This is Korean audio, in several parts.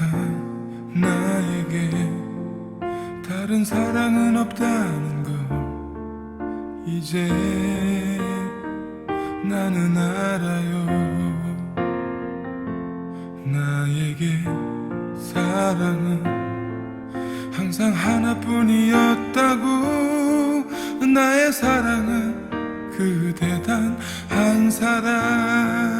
이상 나에게. 다른 사랑은 없다는 걸 이제 나는 알아요. 나에게 사랑은 항상 하나뿐이었다고. 나의 사랑은 그대 단 한 사람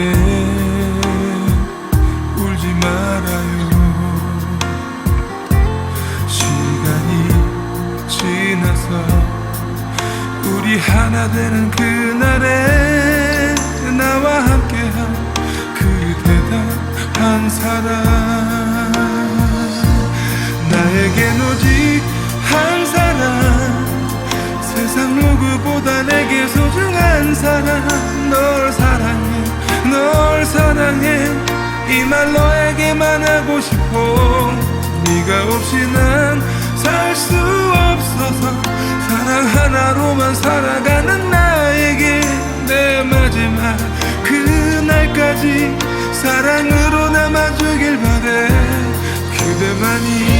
그대 울지 말아요. 시간이 지나서 우리 하나 되는 그날에 나와 함께한 그대다 한 사람 나에겐 오직 한 사람 세상 누구보다 내게 소중한 사람 사랑해. 이 말 너에게만 하고 싶어. 네가 없이 난 살 수 없어서 사랑 하나로만 살아가는 나에게 내 마지막 그날까지 사랑으로 남아주길 바래. 그대만이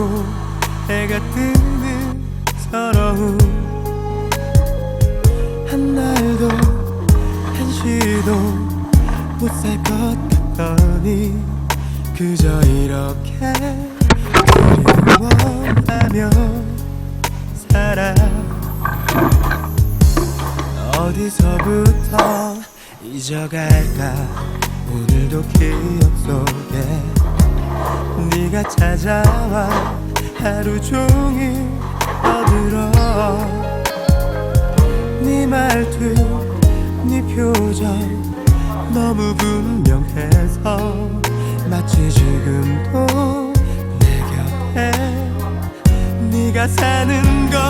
저물고 해가 뜨는 서러움. 한 날도 한 시도 못 살 것 같더니 그저 이렇게 그리워하며 살아. 어디서부터 잊어갈까? 오늘도 기억 속에 네가 찾아와 하루 종일 떠들어 네 말투 네 표정 너무 분명해서 마치 지금도 내 곁에. 네가 사는 것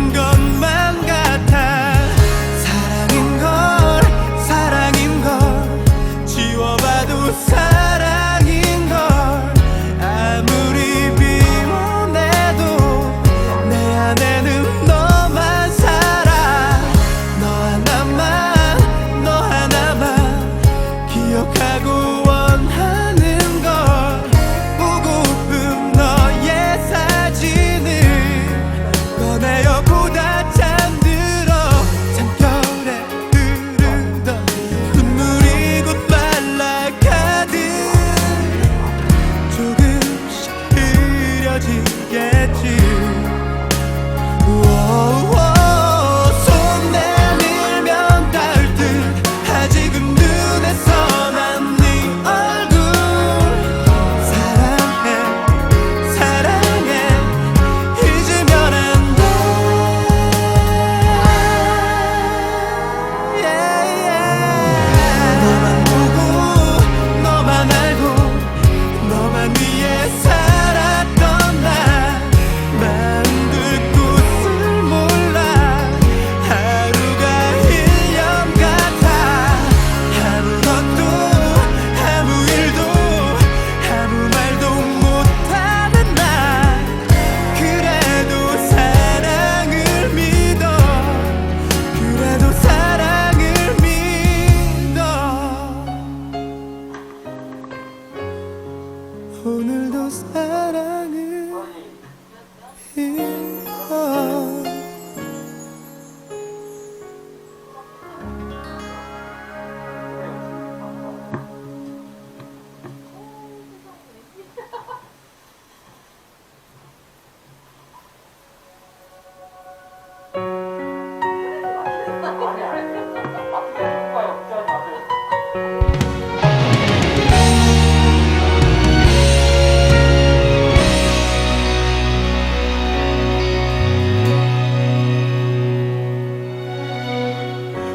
오늘도 사랑을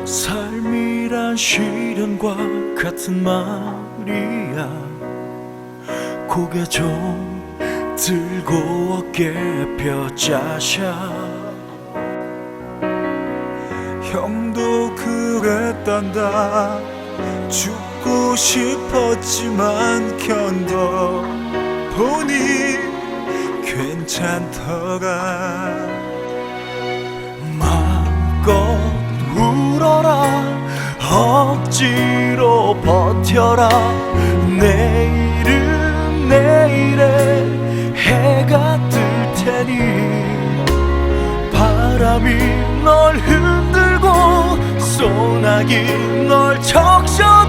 삶이란 시련과 같은 말이야. 고개 좀 들고 어깨 펴자샤. 형도 그랬단다. 죽고 싶었지만 견뎌 보니 괜찮더라 울어라. 억지로 버텨라. 내일은 내일에 해가 뜰 테니. 바람이 널 흔들고 소나기 널 적셔